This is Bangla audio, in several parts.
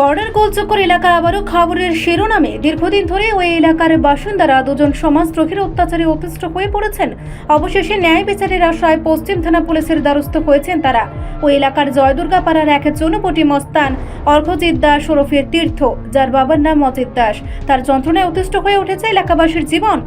বর্ডার গোলচক্কর এলাকা আবারও খবরের শিরোনামে দীর্ঘদিন ধরে ওই এলাকার বাসিন্দারা দুজন সমাজদ্রোহীর অত্যাচারে অতিষ্ঠ হয়ে পড়েছেন। অবশেষে ন্যায় বিচারের আশায় পশ্চিম থানা পুলিশের দ্বারস্থ হয়েছেন তারা। ওই এলাকার জয়দুর্গা পাড়ার এক জনপটি মস্তান, অর্ঘজিৎ দাস ওরফে তীর্থ, যার বাবার নাম অজিত দাস। তার যন্ত্রণায় অতিষ্ঠ হয়ে উঠেছে এলাকাবাসীর জীবন।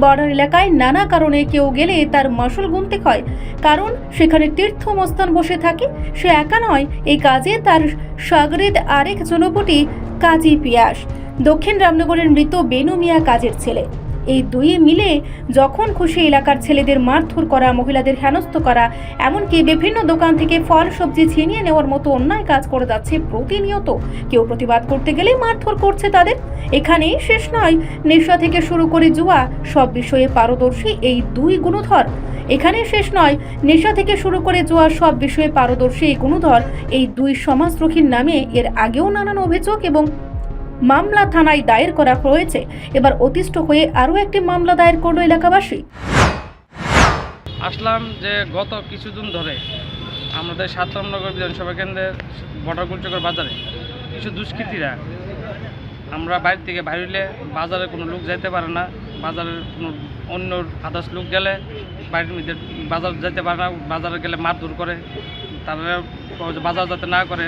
বর্ডার এলাকায় নানা কারণে কেউ গেলে তার মাসুল গুনতে হয়। কারণ সেখানে তীর্থমস্থান বসে থাকে। সে একা নয়, এই কাজে তার সাগরেদ আরেক জনপটি কাজী পিয়াস। দক্ষিণ রামনগরের মৃত বেনু মিয়া কাজের ছেলে। এই দুই মিলে যখন খুশি এলাকার ছেলেদের মারধর করা, মহিলাদের হেনস্থ করা, এমনকি বিভিন্ন দোকান থেকে ফল, সবজি ছিনিয়ে নেওয়ার মতো অন্যায় কাজ করে যাচ্ছে প্রতিনিয়ত। কেউ প্রতিবাদ করতে গেলেই মারধর করছে তাদের। এখানেই শেষ নয়। নেশা থেকে শুরু করে জুয়া, সব বিষয়ে পারদর্শী এই দুই গুণধর। এখানে শেষ নয়। নেশা থেকে শুরু করে জুয়া, সব বিষয়ে পারদর্শী এই গুণধর এই দুই সমাজদ্রোহীর নামে এর আগেও নানান অভিযোগ এবং মামলা থানায় দায়ের করা হয়েছে। এবার অতিষ্ঠ হয়ে আরও একটি মামলা দায়ের করল এলাকাবাসী। আসলাম যে গত কিছুদিন ধরে আমাদের সাতরামনগর বিধানসভা কেন্দ্রের বটাগুলচকর বাজারে কিছু দুষ্কৃতীরা আমরা বাইরে থেকে বাইরে বাজারে কোনো লোক যাইতে পারে না, বাজারের কোনো অন্য আদার্স লোক গেলে বাড়ির মধ্যে বাজার যাইতে পারে না, বাজারে গেলে মারধর করে, তারা বাজার যাতে না করে,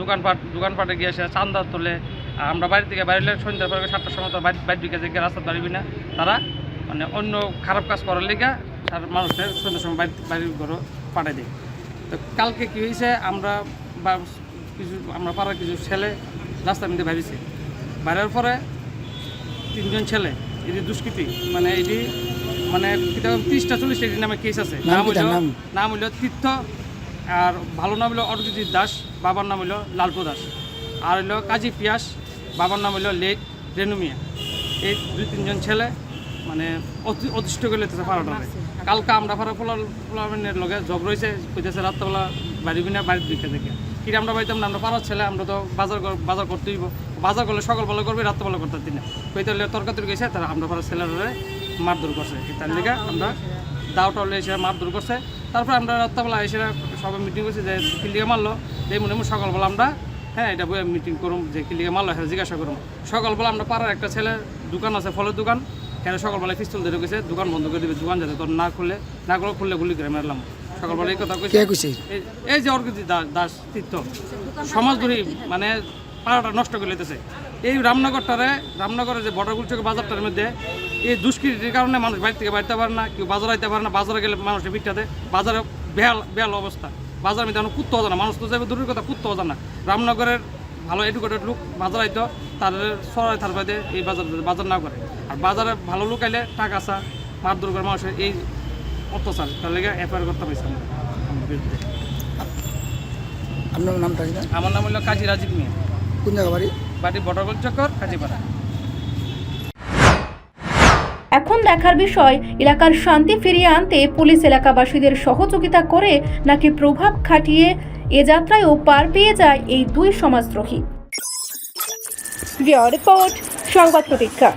দোকানপাট দোকানপাটে গিয়ে সে চান্দা তোলে আর আমরা বাড়ি থেকে বাইরে সন্ধ্যার পরে সাতটার সময় তো বাইরে ঢুকে যে রাস্তা পারবি না তারা মানে অন্য খারাপ কাজ করার লেগে তার মানুষের সন্ধ্যার সময় বাড়ি বাড়ির ঘরও পাঠিয়ে দিই তো কালকে কী হয়েছে আমরা বা কিছু আমরা পাড়ার কিছু ছেলে রাস্তার মধ্যে বেরিয়েছি বাইরের পরে তিনজন ছেলে এটি দুষ্কৃতি মানে এটি মানে তিরিশটা চল্লিশটা এটির নামে কেস আছে। নাম হইল নাম? নাম হইল তীর্থ আর ভালো নাম হইল অরজিৎ দাস বাবার নাম হইল লালপু দাস আর হইল কাজী পিয়াস বাবার নাম হইল লেট রেনুমিয়া এই দুই তিনজন ছেলে মানে অতি অতিষ্ঠ করে লেতেছে পাড়াটা। কালকে আমরা পাড়া পোলা পোলামের লগে জব রয়েছে কইতেছে রাত্রবেলা বাড়ি বিনা বাড়ির দিকে থেকে। কিরে আমরা বাড়িতাম না আমরা পাড়ার ছেলে, আমরা তো বাজার বাজার করতে হইব। বাজার করলে সকালবেলা করবে রাত্রবেলা করতে দিন। কইতে হলে তর্কাতর্কি গেছে তারা আমরা পাড়ার ছেলেরা মারধর করছে। তার লিগে আমরা দাও টাউলে এসে মারধর করছে। তারপর আমরা রাত্রবেলা এসে সবাই মিটিং করছি যে কিলিগে মারলো। মনে মনে সকালবেলা আমরা হ্যাঁ এটা বই মিটিং করুম যে কিলিগে মারলো হ্যাঁ জিজ্ঞাসা করুম। সকালবেলা আমরা পাড়ার একটা ছেলে দোকান আছে ফলের দোকান। হ্যাঁ সকালবেলা পিস্তল ধরে গেছে দোকান বন্ধ করে দিবে দোকান যাতে তোর না খুললে না করলে খুললে গুলি করে মারলাম। সকালবেলা এই কথা কইছে। এই- যে অর্গতি দাস দাস সমাজ সমাজদ্রোহী মানে পাড়াটা নষ্ট করে লেতেছে এই রামনগরটারে রামনগরের যে বর্ডারগুল চোখে বাজারটার মধ্যে এই দুষ্কৃতির কারণে মানুষ বাড়ি থেকে বাড়িতে পারে না কেউ বাজার আইতে পারে না বাজারে গেলে মানুষের ভিড়টাতে বাজারে বেহাল বেহাল অবস্থা। বাজার মধ্যে কুত্ত হতো না। মানুষ তো যাবে দূরের কথা কুত্ত হতো না। রামনগরের ভালো এডুকেটেড লোক বাজার আইতো তাদের সরাই থার বাদে এই বাজার বাজার না করে। আর বাজারে ভালো লোক আইলে টাকা আসা মারধর করে মানুষের এই অত্যাচার। তার লেগে এফআইআর করতে পারছি আমরা। আমার বিরুদ্ধে আপনার নামটা আমার নাম হলো কাজী রাজীব মিয়া। কোন জায়গা বাড়ি? বাড়ি বটগোল চক্কর কাজীপাড়া। এখন দেখার বিষয়, এলাকার শান্তি ফিরিয়ে আনতে পুলিশ এলাকাবাসীদের সহযোগিতা করে নাকি প্রভাব খাটিয়ে এ যাত্রায়ও পার পেয়ে যায় এই দুই সমাজদ্রোহী। রিপোর্ট, সংবাদ প্রতীক্ষা।